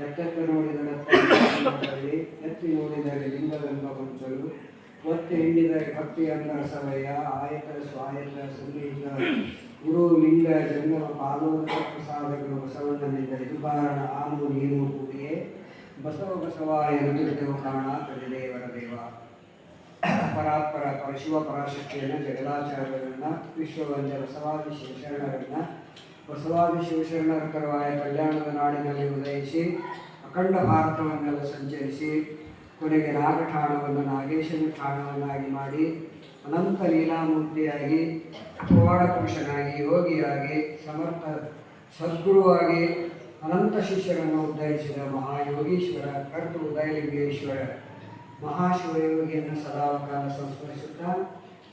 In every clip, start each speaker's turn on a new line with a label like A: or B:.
A: ಎತ್ತೆತ್ತ ನೋಡಿದರೆ ಎತ್ತಿ ನೋಡಿದರೆ ಲಿಂಗವೆಂಬ ಗೊಂಚಲು ಮತ್ತೆ ಹಿಂಡಿದರೆ ಭಕ್ತಿಯನ್ನ ಸವಯ, ಆಯತ ಸ್ವಾಯತ ಸಂಗೀತ, ಗುರು ಲಿಂಗ ಜಂಗಮ ಪಾದೋದಕ ಪ್ರಸಾದಗಳು ಬಸವಣ್ಣನಿಂದ ಋತುಕಾರಣ ಆನು ನೀನು ಕೂಡಿಯೇ ಬಸವ ಬಸವ ಎನ್ನುತ್ತಿದ್ದೆವು ಕಾರಣ ಕಲಿದೇವರ ದೇವ. ಪರಾತ್ಪರ ಪರಶಿವ ಪರಾಶಕ್ತಿಯನ್ನು ಜಗದಾಚಾರ್ಯರನ್ನ ವಿಶ್ವವಂಜ ಬಸವಾದಿ ಶಿವಶರಣರನ್ನ ಬಸವಾದಿ ಶಿವಶರಣರ ಕಲ್ಯಾಣದ ನಾಡಿನಲ್ಲಿ ಉದಯಿಸಿ, ಅಖಂಡ ಭಾರತವನ್ನೆಲ್ಲ ಸಂಚರಿಸಿ, ಕೊನೆಗೆ ನಾಗಠಾಣವನ್ನು ನಾಗೇಶನ ಠಾಣವನ್ನಾಗಿ ಮಾಡಿ, ಅನಂತ ಲೀಲಾಮೂರ್ತಿಯಾಗಿ ಪವಾಡ ಪುರುಷನಾಗಿ, ಯೋಗಿಯಾಗಿ, ಸಮರ್ಥ ಸದ್ಗುರುವಾಗಿ, ಅನಂತ ಶಿಷ್ಯರನ್ನು ಉದ್ಧರಿಸಿದ ಮಹಾಯೋಗೀಶ್ವರ, ಕರ್ತು ಉದಯಲಿಂಗೇಶ್ವರ ಮಹಾಶಿವಯೋಗಿಯನ್ನು ಸದಾಕಾಲ ಸಂಸ್ಮರಿಸುತ್ತಾ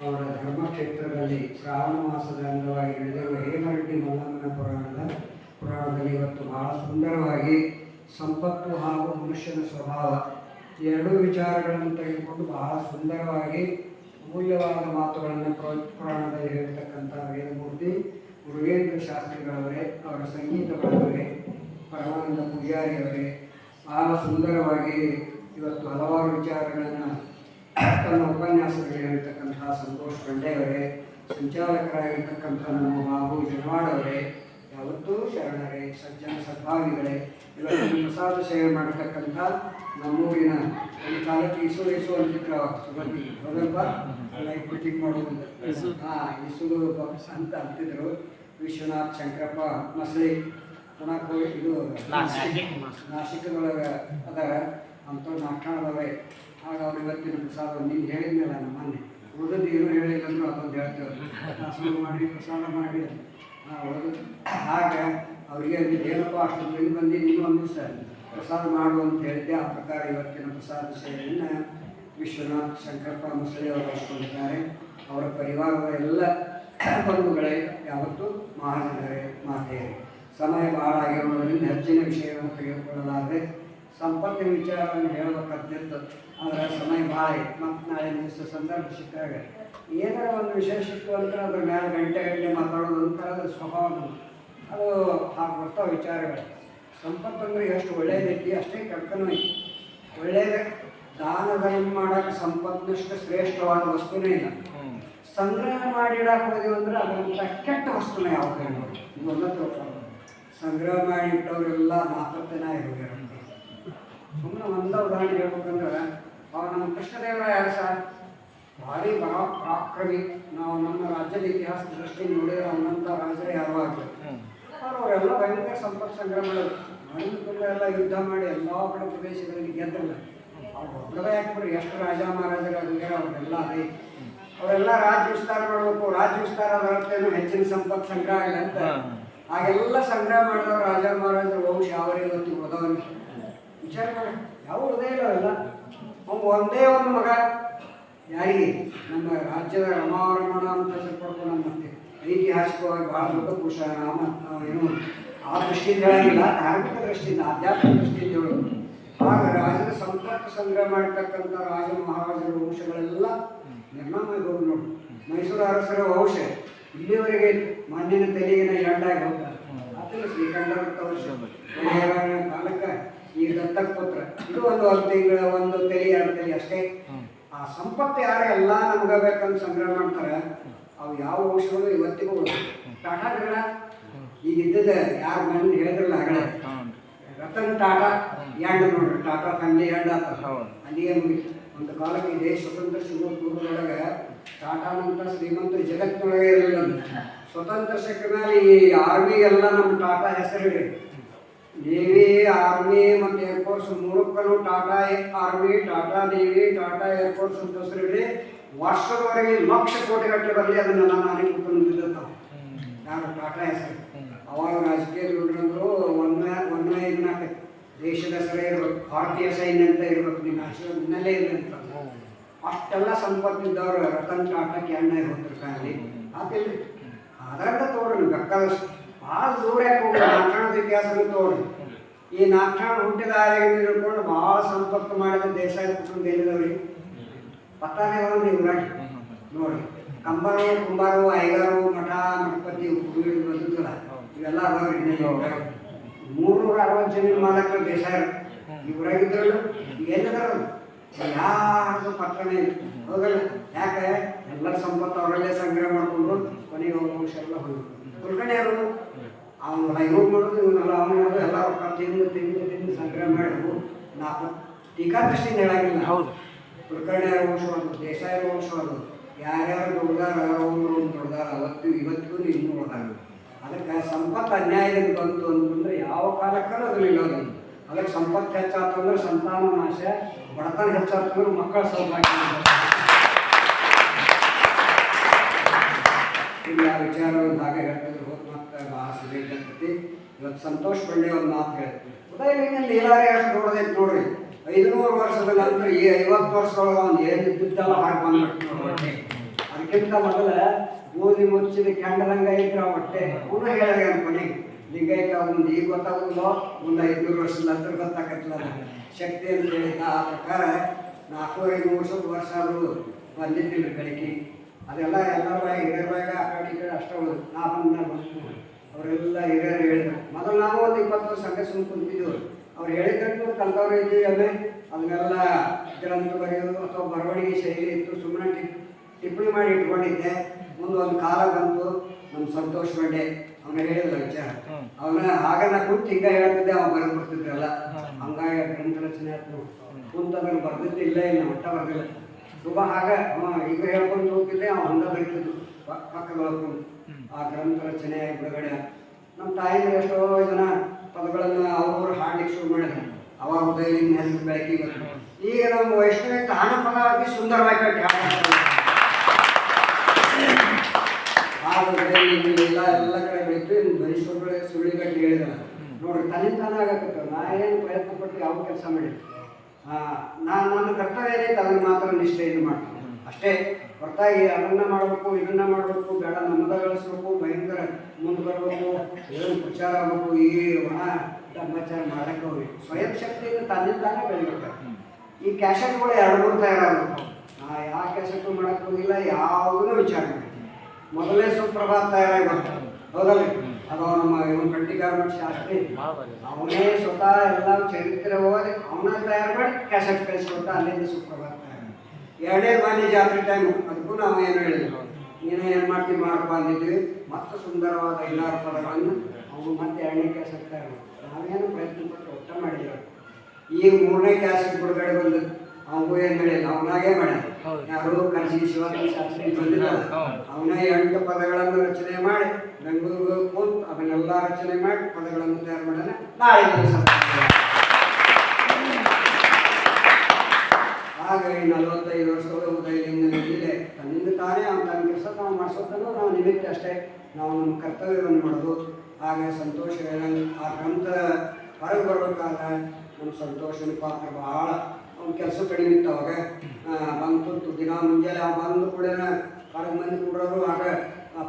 A: ಅವರ ಧರ್ಮಕ್ಷೇತ್ರದಲ್ಲಿ ಶ್ರಾವಣ ಮಾಸದ ಅಂಗವಾಗಿ ನಡೆದಿರುವ ಹೇಮರೆಡ್ಡಿ ಮಲ್ಲಮ್ಮನ ಪುರಾಣದ ಪುರಾಣದಲ್ಲಿ ಇವತ್ತು ಬಹಳ ಸುಂದರವಾಗಿ ಸಂಪತ್ತು ಹಾಗೂ ಮನುಷ್ಯನ ಸ್ವಭಾವ ಎರಡೂ ವಿಚಾರಗಳನ್ನು ತೆಗೆದುಕೊಂಡು ಬಹಳ ಸುಂದರವಾಗಿ ಅಮೂಲ್ಯವಾದ ಮಾತುಗಳನ್ನು ಪ್ರ- ಪುರಾಣದಲ್ಲಿ ಹೇಳ್ತಕ್ಕಂಥ ವೇದಮೂರ್ತಿ ಮುರುಗೇಂದ್ರ ಶಾಸ್ತ್ರಿಗಳವರೇ, ಅವರ ಸಂಗೀತ ಬಳಗವರೇ ಪರಮಾನಂದ ಪೂಜಾರಿಯವರೇ. ಬಹಳ ಸುಂದರವಾಗಿ ಇವತ್ತು ಹಲವಾರು ವಿಚಾರಗಳನ್ನು ತನ್ನ ಉಪನ್ಯಾಸದಲ್ಲಿ ಹೇಳಿರ್ತಕ್ಕಂತಹ ಸಂತೋಷ್ ಬಂಡೆಯವರೇ ಸಂಚಾಲಕರಾಗಿರ್ತಕ್ಕಂಥ ನಮ್ಮ ಬಾಬು ಜನವಾಡವರೇ ಯಾವತ್ತೂ ಶರಣರೇ ಸಜ್ಜನ ಸದ್ಭಾವಿಗಳೇ. ಇವತ್ತು ಪ್ರಸಾದ ಸೇವೆ ಮಾಡತಕ್ಕಂಥ ನಮ್ಮೂರಿನ ಒಂದು ಕಾಲಕ್ಕೆ ಇಸು ಇಸು ಅಂತಿದ್ರು ಸುಗಂಧಿ ಹೌದಲ್ವಾ? ಲೈಫ್ ಫಿಟ್ಟಿಂಗ್ ಮಾಡೋದು ಹಾಂ ಇಸು ಅಂತ ಅಂತಿದ್ರು. ವಿಶ್ವನಾಥ್ ಶಂಕರಪ್ಪ ಮಸಳಿ. ಪುನಃ ಇದು ನಾಸಿಕದೊಳಗೆ ಅದ ಅಂಥವ್ರು ನಾಟಾಡದವ್ರೆ ಆಗ ಅವ್ರು ಇವತ್ತಿನ ಪ್ರಸಾದ ನೀನು ಹೇಳಿದ್ನಲ್ಲ ನಮ್ಮ ಮನೆ ಉಳಿದದ್ದು ಏನೂ ಹೇಳಿಲ್ಲ ಅಂದ್ರೆ ಅದೊಂದು ಹೇಳ್ತೇವೆ. ಶುರು ಮಾಡಿ ಪ್ರಸಾದ ಮಾಡಿ. ಆ, ಹಾಗೆ ಅವರಿಗೆ ಏನಪ್ಪ ಅಷ್ಟು ಬೆಳಿ ಬಂದು ನೀನು ಒಂದು ದಿವಸ ಪ್ರಸಾದ ಮಾಡು ಅಂತ ಹೇಳಿದ್ದೆ. ಆ ಪ್ರಕಾರ ಇವತ್ತಿನ ಪ್ರಸಾದ ಸೇವೆಯನ್ನು ವಿಶ್ವನಾಥ್ ಶಂಕರಪ್ಪ ಮುಸಳಿ ಅವರು ಹಚ್ಕೊಂಡಿದ್ದಾರೆ. ಅವರ ಪರಿವಾರದ ಎಲ್ಲ ಬಂಧುಗಳೇ ಯಾವತ್ತೂ ಮಹಾನಗರೇ ಮಾತೆಯೇ ಸಮಯ ಬಹಳ ಆಗಿರುವುದರಿಂದ ಹೆಚ್ಚಿನ ವಿಷಯವನ್ನು ತೆಗೆದುಕೊಳ್ಳಲಾರದೆ ಸಂಪತ್ತಿನ ವಿಚಾರವನ್ನು ಹೇಳಬೇಕಂತಿತ್ತು ಆದರೆ ಸಮಯ ಭಾಳ ಇತ್ತು ಮತ್ತು ನಾಳೆ ದಿವಸ ಸಂದರ್ಭ ಸಿಕ್ಕಾಗ ಏನಾರ ಒಂದು ವಿಷಯ ಸಿಕ್ಕು ಅಂದ್ರೆ ಅದ್ರ ಮೇಲೆ ಗಂಟೆ ಗಂಟೆ ಮಾತಾಡೋದು ಅಂತಾರೆ ಅದು ಸ್ವಭಾವ ಅದು. ಹಾಗೆ ಬರ್ತಾವೆ ವಿಚಾರಗಳು. ಸಂಪತ್ತು ಅಂದರೆ ಎಷ್ಟು ಒಳ್ಳೆಯದೈತಿ ಅಷ್ಟೇ ಕೆಟ್ಟನೂ ಐತಿ. ಒಳ್ಳೆಯದ ದಾನ ಧರ್ಮ ಮಾಡೋಕೆ ಸಂಪತ್ತಿನಷ್ಟು ಶ್ರೇಷ್ಠವಾದ ವಸ್ತುನೇ ಇಲ್ಲ. ಸಂಗ್ರಹ ಮಾಡಿಡಕ್ಕೆ ಹೋದೀವಿ ಅಂದ್ರೆ ಅದರಂಥ ಕೆಟ್ಟ ವಸ್ತುನೇ ಯಾವುದೇ ನೋಡಿ ತಿಳ್ಕೊಂಡು ಸಂಗ್ರಹ ಮಾಡಿ ಇಟ್ಟವರೆಲ್ಲ ಮಾತೃತ್ವನ ಇರೋರು ಸುಮ್ಮನೆ ಒಂದ ಉದಾಹರಣೆ ಹೇಳ್ಬೇಕಂದ್ರೆ ಅವ ನಮ್ಮ ಕೃಷ್ಣದೇವರ ಯಾರು ಸರ್? ಭಾರಿ ಬಹಳ ಪರಾಕ್ರಮಿ ನಾವು ನಮ್ಮ ರಾಜ್ಯದ ಇತಿಹಾಸ ದೃಷ್ಟಿ ನೋಡಿದ್ರೆ ಅವನಂತ ರಾಜರೇ ಯಾರು ಅವ್ರು ಅವರೆಲ್ಲ ಭಯಂಕರ ಸಂಪರ್ಕ ಸಂಗ್ರಹ ಮಾಡೋದು ಮನೆ ತುಂಬ ಎಲ್ಲ ಯುದ್ಧ ಮಾಡಿ ಎಲ್ಲ ಕಡೆ ಪ್ರದೇಶಗಳಲ್ಲಿ ಗೆದ್ದಲ್ಲ. ಅವ್ರು ಒಬ್ಬರೇ ಎಷ್ಟು ರಾಜ ಮಹಾರಾಜರು ಆಗಿದ್ದಾರೆ ಅವರೆಲ್ಲ ಅದೇ. ಅವರೆಲ್ಲ ರಾಜ್ಯ ವಿಸ್ತಾರ ಮಾಡಬೇಕು. ರಾಜ್ಯ ವಿಸ್ತಾರ ಅದರತ್ತೇನು ಹೆಚ್ಚಿನ ಸಂಪತ್ ಸಂಗ್ರಹ ಆಗಲಿ ಅಂತ. ಹಾಗೆಲ್ಲ ಸಂಗ್ರಹ ಮಾಡಿದವರು ರಾಜ ಮಹಾರಾಜರ ವಂಶ ಯಾವರೇ ಇವತ್ತು ಉಳಿದವನು ವಿಚಾರ ಮಾಡಿ ಯಾವ ಉಳಿದೇ ಇಲ್ಲ ಅವೆಲ್ಲ ಅವ್ನು ಒಂದೇ ಒಂದು ಮಗ. ಯಾರಿಗೆ? ನಮ್ಮ ರಾಜ್ಯದ ರಮಾರಮಣ ಅಂತ ಹೆಸರು ಮತ್ತೆ ಐತಿಹಾಸಿಕವಾಗಿ ಭಾಳ ದೊಡ್ಡ ಪುರುಷ ರಾಮ ಏನು ಆ ದೃಷ್ಟಿಯಿಂದ ಹೇಳಂಗಿಲ್ಲ ಧಾರ್ಮಿಕ ದೃಷ್ಟಿಯಿಂದ, ಆಧ್ಯಾತ್ಮಿಕ ದೃಷ್ಟಿಯಿಂದ ಹೇಳೋದು. ಆಗ ರಾಜರ ಸಂಪರ್ಕ ಸಂಗ್ರಹ ಮಾಡಿರ್ತಕ್ಕಂಥ ರಾಜ ಮಹಾರಾಜರ ವಂಶಗಳೆಲ್ಲ ನಿರ್ನಾಮಗಳು ನೋಡಿ. ಮೈಸೂರು ಅರಸರ ವಂಶ ಇಲ್ಲಿವರೆಗೆ ಮಣ್ಣಿನ ತಲೆಯನ್ನು ಎರಡಾಗಿ ಹೋಗ್ತಾರೆ. ಅದನ್ನು ಶ್ರೀಕಂಠ ಕಾಲಕ್ಕೆ ಈಗ ದತ್ತಕ್ ಇದು ಒಂದು ಒಂದು ತಿಂಗಳ ಒಂದು ತಲೆ ಎರಡು ತಲೆ ಅಷ್ಟೇ. ಆ ಸಂಪತ್ತು ಯಾರೇ ಎಲ್ಲ ನಮ್ಗೆ ಬೇಕಂತ ಸಂಗ್ರಹ ಮಾಡ್ತಾರೆ ಅವು ಯಾವ ವಂಶಗಳು ಇವತ್ತಿಗೂ ಟಾಟಾ ಗಿಡ ಈಗ ಇದ್ದದ ಯಾರು ಬಂದು ಹೇಳಿದ್ರಲ್ಲ ಹಗಳ ರತನ್ ಟಾಟಾ ಎಂಡ್ ನೋಡ್ರಿ ಟಾಟಾ ಫ್ಯಾಮಿಲಿ ಎಂಡ್ ಆತ. ಅಲ್ಲಿಗೆ ಮುಗಿತು. ಒಂದು ಕಾಲಕ್ಕೆ ಇದೇ ದೇಶ ಸ್ವತಂತ್ರ ಸಿಗೋ ಪೂರ್ವದೊಳಗೆ ಟಾಟಾನಂತ ಶ್ರೀಮಂತ ಜಗತ್ತಿನೊಳಗೆ ಇರಲಿಲ್ಲ. ಸ್ವತಂತ್ರ ಶಕ್ತಿ ಮೇಲೆ ಈ ಆರ್ಮಿ ಎಲ್ಲ ನಮ್ಮ ಟಾಟಾ ಹೆಸರಿದೆ. ನೇವಿ ಆರ್ಮಿ ಮತ್ತು air force ಮೂರಕ್ಕೂ Tata army Tata navy Tata air force ಅಂತ ಹೆಸರಿದೆ ವರ್ಷದವರೆಗೆ ಲಕ್ಷ ಕೋಟಿ ಗಟ್ಟಲೆ ಬರಲಿ ಅದನ್ನು ನಾನು ಅನೇಕ ಯಾರು ಟಾಟಾ ಹೆಸರು. ಅವಾಗ ರಾಜಕೀಯ ದುಡ್ರಂದ್ರು ಒಂದೇ ಒಂದೇ ಇದನ್ನ ದೇಶದ ಹೆಸರೇ ಇರಬೇಕು ಭಾರತೀಯ ಸೈನ್ಯ ಅಂತ ಇರಬೇಕು ನಿಮ್ಮ ಹೆಸರು ಮುನ್ನಲ್ಲೇ ಇಲ್ಲ ಅಂತ. ಅಷ್ಟೆಲ್ಲ ಸಂಪತ್ತಿದ್ದವರು ರತನ್ ಟಾಟಾಕ್ಕೆ ಕ್ಯಾನ್ ಇರ್ಬೇಕು ಫ್ಯಾಮಿಲಿ ಆತಿಲ್ಲ ಆಧಾರದ ತೋಡ್ರಿ ನೀವು ಬೇಕಾದಷ್ಟು. ಭಾಳ ದೂರ ಯಾಕೆ ಹೋಗಿ ನಾಲ್ಕಾಣದ ತೋರಿ ಈ ನಾಕ್ಷಣ ಹುಟ್ಟಿದ ಆರೆಗೆ ಹಿಡ್ಕೊಂಡು ಭಾಳ ಸಂಪರ್ಕ ಮಾಡಿದ ದೇಸಾಯಿ ಕುಟುಂಬ ಎಲ್ಲಿದವ್ರಿ? ಪತ್ತಾನೆ ಅವರು ನೀವು ನೋಡಿ. ನೋಡಿ. ಕಂಬಾರು ಕುಂಬಾರು ಐಗಾರು ಮಠ ಮಠಪತಿ ಹುಡುಗಿ ಬಂದಿದ್ದಲ್ಲ ಇವೆಲ್ಲ ಅದಾವ್ರಿ ಮೂರ್ನೂರ ಅರವತ್ತು ಜನ ಮಾಲಕರು ದೇಸಾಯರು ಇವರಾಗಿದ್ದರು ಎಲ್ಲಿದಾರ? ಯಾರ್ದು ಪತ್ರನೇ ಹೋಗಲ್ಲ ಯಾಕೆ? ಎಲ್ಲರ ಸಂಪತ್ತು ಅವರಲ್ಲೇ ಸಂಗ್ರಹ ಮಾಡಿಕೊಂಡು ಕೊನೆಗೆ ವಂಶ ಎಲ್ಲ ಹೋಗಿ ಕುಲ್ಕರ್ಣಿಯವರು? ಅವನು ಇವ್ರು ಮಾಡೋದು ಇವನ್ನೆಲ್ಲ ಅವನು ಮಾಡೋದು ಎಲ್ಲ ರೊಕ್ಕ ತಿಂದು ತಿಂದು ತಿಂದು ಸಂಗ್ರಹ ಮಾಡಿದ್ರು ನಾಲ್ಕು ಟೀಕಾದೃಷ್ಟಿಯಿಂದ ಹೇಳಂಗಿಲ್ಲ.
B: ಹೌದು.
A: ಕುಲಕರ್ಣಿಯರ ವಂಶವಾದ್ರು ದೇಸಾಯರ ವಂಶವಾದ್ರು ಯಾರ್ಯಾರು ದುಡ್ದಾರ ಅವರು ದುಡ್ದಾರ ಅವತ್ತು ಇವತ್ತಿಗೂ ಇನ್ನೂ ಹೊಡೆದಾರ ಅದಕ್ಕೆ ಸಂಪತ್ತು ಅನ್ಯಾಯದಿಂದ ಬಂತು ಅಂತಂದ್ರೆ ಯಾವ ಕಾಲಕ್ಕೂ ಅದು ನಿಲ್ಲೋದು ಅದಕ್ಕೆ ಸಂಪತ್ತು ಹೆಚ್ಚಾತು ಅಂದ್ರೆ ಸಂತಾನ ನಾಶ ಬಡತನ ಹೆಚ್ಚಾತು ಅಂದ್ರೆ ಮಕ್ಕಳ ಸೌಭಾಗ್ಯ. ಇಲ್ಲಿ ಆ ವಿಚಾರ ಒಂದು ಹಾಗೆ ಹೇಳ್ತಿದ್ರು ಮತ್ತೆ ಸಿಗೈತಿ ಇವತ್ತು ಸಂತೋಷ್ ಪಂಡೆ ಒಂದು ಮಾತು ಹೇಳ್ತೀವಿ ಉದಯನಿಂದ ನೀಲಾರಿ ಅಷ್ಟು ದೊಡ್ಡದೈತೆ ನೋಡ್ರಿ. ಐದುನೂರು ವರ್ಷದ ನಂತರ ಈ ಐವತ್ತು ವರ್ಷದೊಳಗೆ ಅವ್ನು ಏನು ಬಿದ್ದಲ್ಲ ಹಾಗೆ ಬಂದ್ಬಿಟ್ಟು ನೋಡ್ರಿ. ಅದಕ್ಕಿಂತ ಮೊದಲ ಗೋಧಿ ಮುಚ್ಚಿದ ಕೆಂಡದಂಗ ಐತ್ರ ಹೊಟ್ಟೆ ಅವನು ಹೇಳಿದ ಕೊನೆಗೆ ಲಿಂಗೈಕ ಒಂದು ಈಗ ಗೊತ್ತಾಗೋದಿಲ್ಲ, ಒಂದು ಐದುನೂರು ವರ್ಷದ ನಂತರ ಗೊತ್ತಾಗತ್ತಲ್ಲ. ಶಕ್ತಿ ಅಂತ ಹೇಳಿದ ಆ ಪ್ರಕಾರ ನಾಲ್ಕು ಐದು ವರ್ಷದ ವರ್ಷ ಆದರೂ ಬಂದಿದ್ದಿಲ್ಲ ಬೆಳಗ್ಗೆ. ಅದೆಲ್ಲ ಎಲ್ಲರ ಬಾಯಿ, ಹಿರಿಯರ ಬಾಯಿಗೆ ಆ ಕಡೆ ಈ ಕಡೆ ಅಷ್ಟೇ ನಾ ಬಂದ ಬಂತು ಅವರೆಲ್ಲ ಹಿರಿಯರು ಹೇಳಿದ್ರು ಮೊದಲು ನಾವು ಒಂದು ಇಪ್ಪತ್ತು ವರ್ಷ ಹಂಗೆ ಸುಮ್ಮನೆ ಕುಂತಿದ್ದೆವು ಅವ್ರು ಹೇಳಿದ್ದಕ್ಕೂ ಕಲ್ತವ್ರು ಇದ್ದೀವಿ ಅಲ್ಲೇ ಅದನ್ನೆಲ್ಲ ಗ್ರಂಥ ಬರೆಯೋದು ಅಥವಾ ಬರವಣಿಗೆ ಶೈಲಿ ಇತ್ತು ಸುಮ್ಮನೆ ಟಿಪ್ ಟಿಪ್ಪಣಿ ಮಾಡಿ ಇಟ್ಕೊಂಡಿದ್ದೆ. ಮುಂದೆ ಒಂದು ಕಾಲ ಬಂತು ನಮ್ಮ ಸಂತೋಷ್ ಬಂಡೆ. ಅವನ ಹೇಳಿದ ವಿಚಾರ. ಅವನ ಆಗ ನಾ ಕುಂತು ಹಿಂಗ ಹೇಳ್ತಿದ್ದೆ ಅವ ಬರೆದು ಬಿಡ್ತಿದ್ರಲ್ಲ. ಹಂಗಾಗಿ ಗ್ರಂಥ ರಚನೆ ಆಯ್ತು. ಕುಂತಂದ್ರೆ ಬರ್ದಿದ್ದು ಇಲ್ಲ ಇಲ್ಲ ಒಟ್ಟ ಬರ್ದಿಲ್ಲ. ತುಂಬ ಆಗ ಈಗ ಹೇಳ್ಕೊಂಡು ಹೋಗಿದ್ದೆ ಅವ ಹಂಗ ಬರೀತಿದ್ದು. ಪಕ್ಕದೊಳಗೆ ಆ ಗ್ರಂಥ ರಚನೆ ಬಿಡುಗಡೆ. ನಮ್ಮ ತಾಯಿಗಳು ಎಷ್ಟೋ ಜನ ಪದಗಳನ್ನು ಅವ್ರವ್ರು ಹಾಡ್ಲಿಕ್ಕೆ ಶುರು ಮಾಡಿದ್ರು. ಅವಾಗ ಉದಯಲಿಂಗ ಹೆಸರು ಬೆಳಕಿಗೆ ಬಂತು ಈಗ ನಮ್ಮ ವೈಷ್ಣವಿ ತಾನ ಪದ ಅತಿ ಸುಂದರವಾಗಿ ಎಲ್ಲ ಎಲ್ಲ ಕಡೆ ಬೆಳೀತು ಸುಳ್ಳು ಸುಳ್ಳಿಗಟ್ಟಿ ಹೇಳಿದ್ರು ನೋಡ್ರಿ ತನ್ನ ತಾನೇ ಆಗತ್ತೆ ನಾ ಏನು ಪ್ರಯತ್ನ ಪಟ್ಟು ಯಾವ ಕೆಲಸ ಮಾಡಿ ನಾನು ನನ್ನ ಕರ್ತವ್ಯ ಅದನ್ನು ಮಾತ್ರ ನಿಷ್ಠೆಯನ್ನು ಮಾಡ್ತೀನಿ. ಅಷ್ಟೇ ಹೊರತಾಗಿ ಅದನ್ನ ಮಾಡಬೇಕು, ಇದನ್ನ ಮಾಡಬೇಕು, ಬೇಡ ನಮ್ಮದ ಗಳಿಸ್ಬೇಕು ಭಯಂಕರ ಮುಂದೆ ಬರಬೇಕು, ಏನು ಪ್ರಚಾರ ಆಗಬೇಕು, ಈ ಒಣ ಧರ್ಮಾಚಾರ ಮಾಡಕ್ಕೆ ಹೋಗಿ. ಸ್ವಯಂ ಶಕ್ತಿಯಿಂದ ತಾನೇ ತಾನೇ ಬೆಳಿಬೇಕು ಈ ಕ್ಯಾಸೆಟ್ಗಳು ಎರಡು ಮೂರು ತಯಾರಾಗಬೇಕು. ನಾ ಯಾವ ಕ್ಯಾಸೆಟ್ ಮಾಡಕ್ಕೆ ಹೋಗಿಲ್ಲ, ಯಾವುದನ್ನು ವಿಚಾರ ಮಾಡಿ. ಮೊದಲೇ ಸುಪ್ರಭಾತ್ ತಯಾರಾಗಿ ಬರ್ತಾರೆ ಹೌದಲ್ಲ? ಅದು ನಮ್ಮ ಇವನು ಕಟ್ಟಿ ಗಾರ್ಮೆಂಟ್ ಶಾಸ್ತ್ರಿ. ಅವನೇ ಸ್ವತಃ ಎಲ್ಲ ಚರಿತ್ರೆ ಹೋಗಿ ಅವನ ತಯಾರು ಮಾಡಿ ಕ್ಯಾಸೆಟ್ ಕಳಿಸ್ಕೊಡ್ತಾ ಅಲ್ಲಿಂದ ಸುಪ್ರಭಾತ. ಎರಡೇ ಬಾರಿ ಜಾತ್ರೆ ಟೈಮು ಅದಕ್ಕೂ ನಾವು ಏನು ಹೇಳಿದ್ವಿ ನೀನು ಏನು ಮಾಡ್ತೀವಿ ಮಾಡಪ್ಪ ಅಂದಿದ್ವಿ. ಮತ್ತೆ ಸುಂದರವಾದ ಎಲ್ಲಾರು ಪದಗಳನ್ನು ಅವು ಮತ್ತೆ ಎರಡನೇ ಕೆಲಸ. ನಾವೇನು ಪ್ರಯತ್ನ ಪಟ್ಟು ಒಟ್ಟ ಮಾಡಿದ್ರು ಈಗ ಮೂರನೇ ಕ್ಯಾಸೆಟ್ ಬಿಡುಗಡೆ ಬಂದು ಅವು ಏನು ಹೇಳಿಲ್ಲ ಅವನಾಗೇ ಮಾಡ್ಯಾನ
B: ಹೌದು.
A: ಯಾರು ಕರ್ಜಿ ಶಿವಾಜಿ ಶಾಸ್ತ್ರಿ ಬಂದಿಲ್ಲ. ಅವನೇ ಎಂಟು ಪದಗಳನ್ನು ರಚನೆ ಮಾಡಿ ಬೆಂಗಳೂರು ಕೂತು ಅದನ್ನೆಲ್ಲ ರಚನೆ ಮಾಡಿ ಪದಗಳನ್ನು ತಯಾರು ಮಾಡೋಣ ನಾಳೆ ದಿವಸ. ಈ ನಲವತ್ತೈದು ವರ್ಷದ ಉದಯದಿಂದ ಮೇಲೆ ತನ್ನಿಂದ ತಾನೇ ಅವನು ತನ್ನ ಕೆಲಸ ನಾವು ಮಾಡಿಸೋದನ್ನು ನಾವು ನಿಮಿತ್ತ ಅಷ್ಟೇ ನಾವು ನಮ್ಮ ಕರ್ತವ್ಯವನ್ನು ಮಾಡೋದು ಹಾಗೆ ಸಂತೋಷ ಆ ಗ್ರಂಥ ಹೊರಗೆ ಬರಬೇಕಾದ ನಮ್ಮ ಸಂತೋಷನ ಪಾತ್ರ ಭಾಳ ಅವ್ನ ಕೆಲಸ ಕಡಿಮೆ ಇತ್ತು ಅವಾಗ. ಬಂದು ದಿನ ಮುಂಜಾನೆ ಆ ಬಂದು ಕೂಡ ಹೊರಗೆ ಮಂದಿ ಕೂಡೋರು ಆಗ ಆ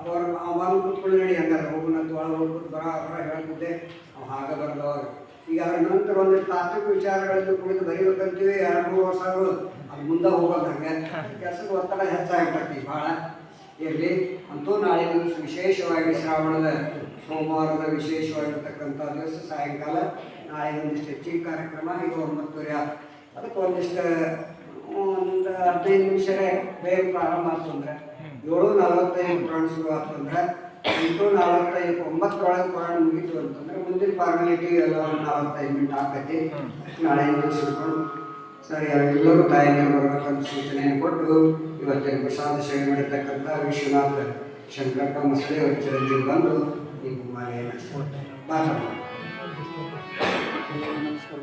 A: ಬಂದು ಕೂತ್ಕೊಂಡು ನಡಿ ಹಂಗಾರೆ ಹೋಗುನಂತ ಒಳಗೆ ಹೋಗ್ಬಿಟ್ಟು ಬರ ಬರ ಹೇಳ್ತಿದ್ದೆ ಅವ ಹಾಗೆ ಬರಲ್ಲ ಅವಾಗ ಈಗ ಅದರ ನಂತರ ಒಂದು ತಾತ್ವಿಕ ವಿಚಾರಗಳನ್ನು ಕುರಿತು ಬರೀಬೇಕಂತೀವಿ ಎರಡು ಮೂರು ವರ್ಷ ಅದು ಮುಂದೆ ಹೋಗೋದಂಗೆ ಕೆಲಸದ ಒತ್ತಡ ಹೆಚ್ಚಾಗಿರ್ತೈತಿ ಭಾಳ ಇರಲಿ, ಅಂತೂ ನಾಳೆ ದಿವಸ ವಿಶೇಷವಾಗಿ ಶ್ರಾವಣದ, ಸೋಮವಾರದ ವಿಶೇಷವಾಗಿರ್ತಕ್ಕಂಥ ದಿವಸ ಸಾಯಂಕಾಲ, ನಾಳೆ ಒಂದಿಷ್ಟು ಹೆಚ್ಚಿನ ಕಾರ್ಯಕ್ರಮ, ಇದು ಒಂಬತ್ತುವರೆ. ಅದಕ್ಕೆ ಒಂದಿಷ್ಟು ಒಂದು ಹದಿನೈದು ನಿಮಿಷರೇ ಬೇಗ ಪ್ರಾರಂಭ ಆಯ್ತು ಅಂದ್ರೆ ಏಳು ನಲವತ್ತೈದು ಪ್ರಾಣ ಶುರು ಆಯ್ತು ಅಂದ್ರೆ ಎಂಟು ನಲವತ್ತೈದು ಒಂಬತ್ತರೊಳಗೆ ಪುರಾಣ ಮುಗೀತು ಅಂತಂದ್ರೆ ಮುಂದಿನ ಫಾರ್ಮಾಲಿಟಿ ಎಲ್ಲ ಒಂದು ನಲವತ್ತೈದು ಮಿನಿಟ್ ಆಗ್ತೈತಿ. ನಾಳೆ ಮುಗಿಸ್ಕೊಂಡು ಸರಿ ಎಲ್ಲರೂ ತಾಯಿಗೆ ಬರ್ಬೇಕಂತ ಸೂಚನೆ ಕೊಟ್ಟು ಇವತ್ತಿನ ಪ್ರಸಾದ ಸೇವೆ ಮಾಡಿರ್ತಕ್ಕಂಥ ವಿಶ್ವನಾಥ ಶಂಕರಪ್ಪ ಮಸಳೆ ಚಿರಂಜೀವಿ ಬಂದು ನೀವು ಕುಮಾರಿಯನ್ನು ಮಾತಾಡೋಣ
B: ನಮಸ್ಕಾರ.